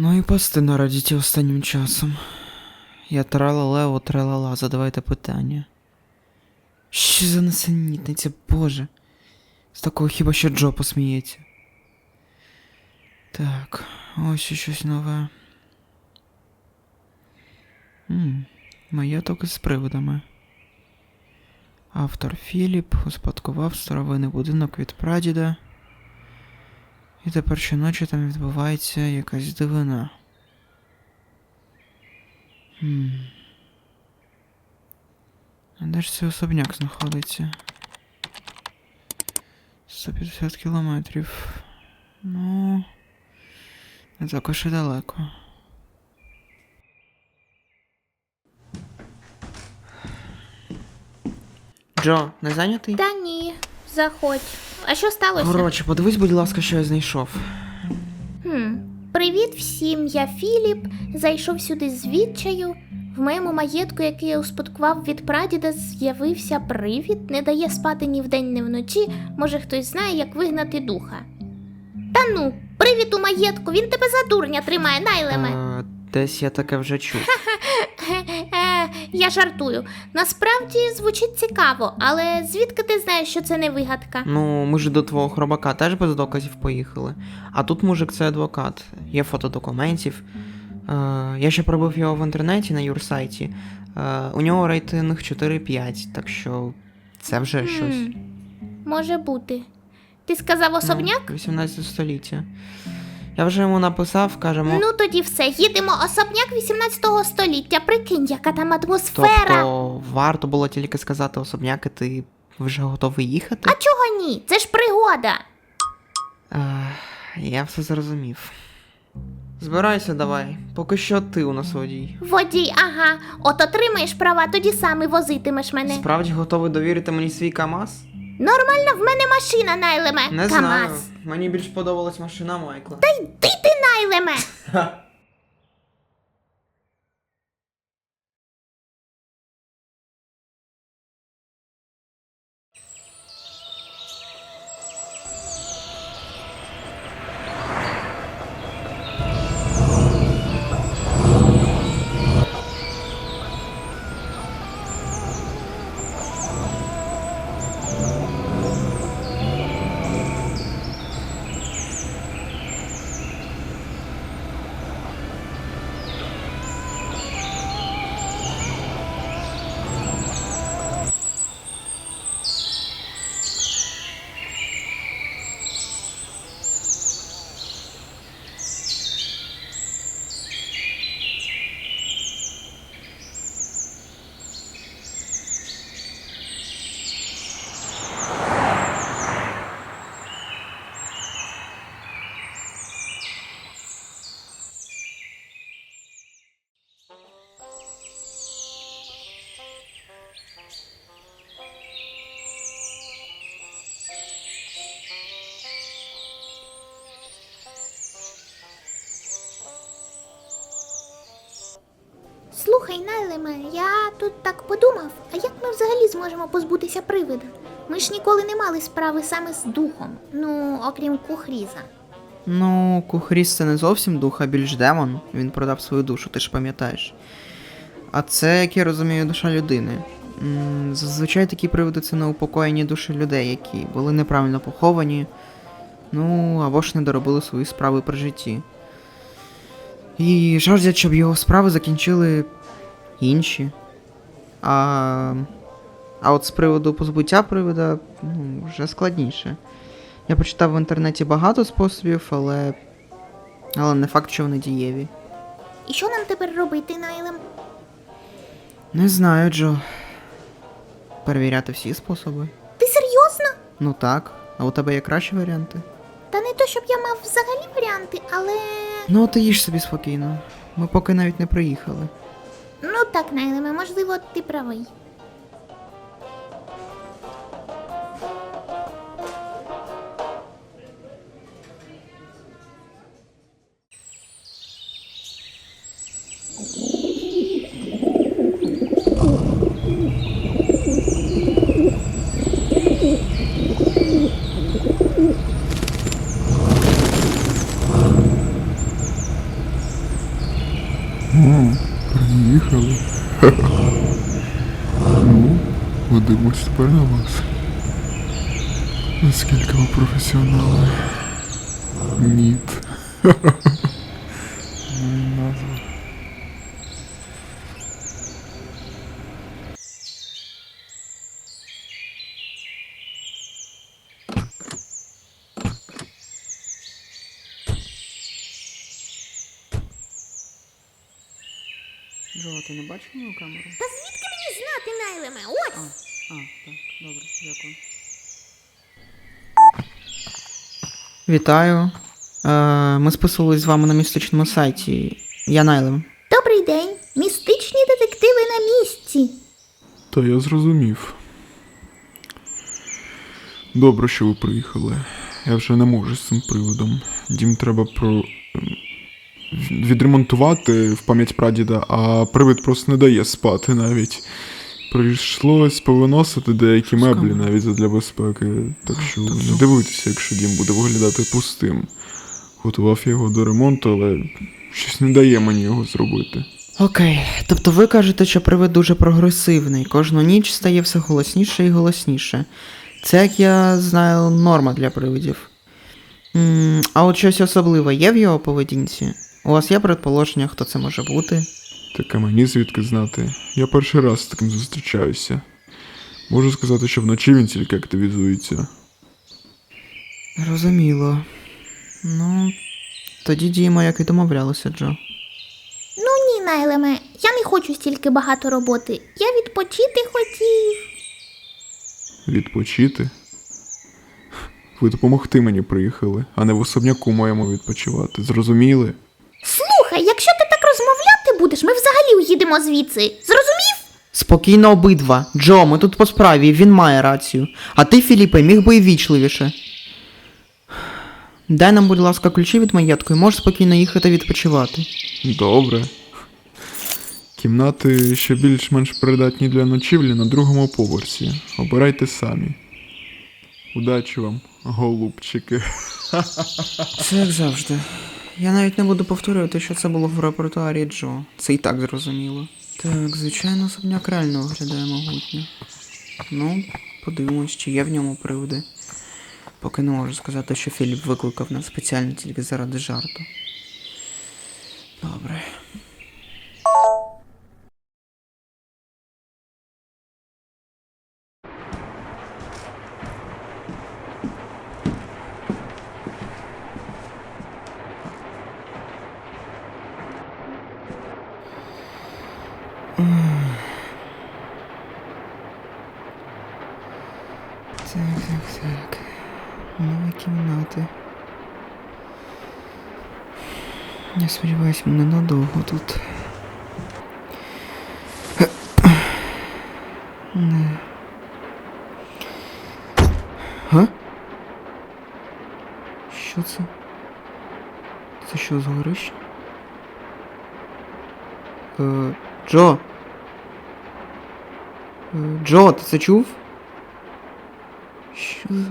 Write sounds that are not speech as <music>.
Ну і пости на радіті останнім часом. Я тралалево тралала, задавайте питання. Що за несенітниця, боже. З такого хіба що Джо посміється. Так, ось щось нове. Ммм, маєток із привидами. Автор Філіп успадкував старовинний будинок від прадіда. І тепер щоночі там відбувається якась дивина. Хм. А де ж цей особняк знаходиться? 150 кілометрів. Ну. Не також і далеко. Джо, не зайнятий? Та ні, заходь. А що сталося? Коротше, подивись, будь ласка, що я знайшов. Хм. Привіт всім, я Філіп. Зайшов сюди з відчаю. В моєму маєтку, який я успадкував від прадіда, з'явився привід, не дає спати ні вдень, ні вночі. Може, хтось знає, як вигнати духа. Та ну, привід у маєтку, він тебе за дурня тримає, найлеме. Десь я таке вже чув. <laughs> Я жартую. Насправді звучить цікаво, але звідки ти знаєш, що це не вигадка? Ну, ми ж до твого хробака теж без доказів поїхали. А тут мужик це адвокат. Є фото документів. Е, я ще пробив його в інтернеті на юрсайті. Е, у нього рейтинг 4-5, так що це вже щось. Може бути. Ти сказав особняк? Ну, 18 століття. Я вже йому написав, кажемо. Ну тоді все, їдемо особняк 18 століття. Прикинь, яка там атмосфера. тобто, варто було тільки сказати особняк, і ти вже готовий їхати? А чого ні? Це ж пригода. Е, я все зрозумів. Збирайся давай, поки що ти у нас водій. Водій, ага. От отримаєш права, тоді сам і возитимеш мене. Справді готовий довірити мені свій КАМАЗ? Нормальна в мене машина, найлеме. Не Камаз. знаю. Мені більш подобалась машина Майкла. Та йди ти найлеме. <laughs> Слухай, найлеме, я тут так подумав, а як ми взагалі зможемо позбутися привида? Ми ж ніколи не мали справи саме з духом, ну, окрім кухріза. Ну, Кухріс це не зовсім дух, а більш демон. Він продав свою душу, ти ж пам'ятаєш. А це, як я розумію, душа людини. Зазвичай такі приводи це неупокоєні душі людей, які були неправильно поховані, ну або ж не доробили свої справи при житті. І жаждять, щоб його справи закінчили інші. А, а от з приводу позбуття привода, ну, вже складніше. Я почитав в інтернеті багато способів, але. Але не факт, що вони дієві. І що нам тепер робити, найлем? Не знаю, Джо. Перевіряти всі способи. Ти серйозно? Ну так. А у тебе є кращі варіанти? Та не то, щоб я мав взагалі варіанти, але. Ну, ти їж собі спокійно. Ми поки навіть не приїхали. Так, найлеме, можливо, ти правий. виграли. Ну, подивимось тепер на вас. Наскільки ви професіонали? Ніт. <laughs> Ну і назва. Ти не бачив мою камеру? Та звідки мені знати, Найлеме? Ось! А, так, добре, дякую. Вітаю. Е, ми списувались з вами на містичному сайті. Я Найлем. Добрий день! Містичні детективи на місці. Та я зрозумів. Добре, що ви приїхали. Я вже не можу з цим приводом. Дім треба про. Ем, відремонтувати в пам'ять прадіда, а привид просто не дає спати навіть. Прийшлось повиносити деякі меблі навіть для безпеки, так що не дивуйтеся, якщо дім буде виглядати пустим. Готував я його до ремонту, але щось не дає мені його зробити. Окей, тобто ви кажете, що привид дуже прогресивний. Кожну ніч стає все голосніше і голосніше. Це, як я знаю, норма для привидів. м а от щось особливе є в його поведінці? У вас є предположення, хто це може бути? Таке мені звідки знати. Я перший раз з таким зустрічаюся. Можу сказати, що вночі він тільки активізується. Розуміло. Ну, тоді діємо, як і домовлялися, Джо. Ну ні, Найлеме, я не хочу стільки багато роботи. Я відпочити хотів. Відпочити. Ви допомогти мені приїхали, а не в особняку моєму відпочивати. Зрозуміли? Розмовляти ми взагалі уїдемо звідси. Зрозумів? Спокійно обидва. Джо, ми тут по справі, він має рацію. А ти, Філіпе, міг би і вічливіше. Дай нам, будь ласка, ключі від маєтку і можеш спокійно їхати відпочивати. Добре. Кімнати ще більш-менш придатні для ночівлі на другому поверсі. Обирайте самі. Удачі вам, голубчики. Це як завжди. Я навіть не буду повторювати, що це було в репертуарі Джо. Це і так зрозуміло. Так, звичайно, особняк реально виглядає могутньо. Ну, подивимось, чи є в ньому приводи. Поки не можу сказати, що Філіп викликав нас спеціально тільки заради жарту. Добре. Так, так, так. Нові кімнати. Я сподіваюсь, ми ненадовго тут. Не. Га? Що це? Це що, згорища? Е, Джо! Е, Джо, ти це чув? Що за...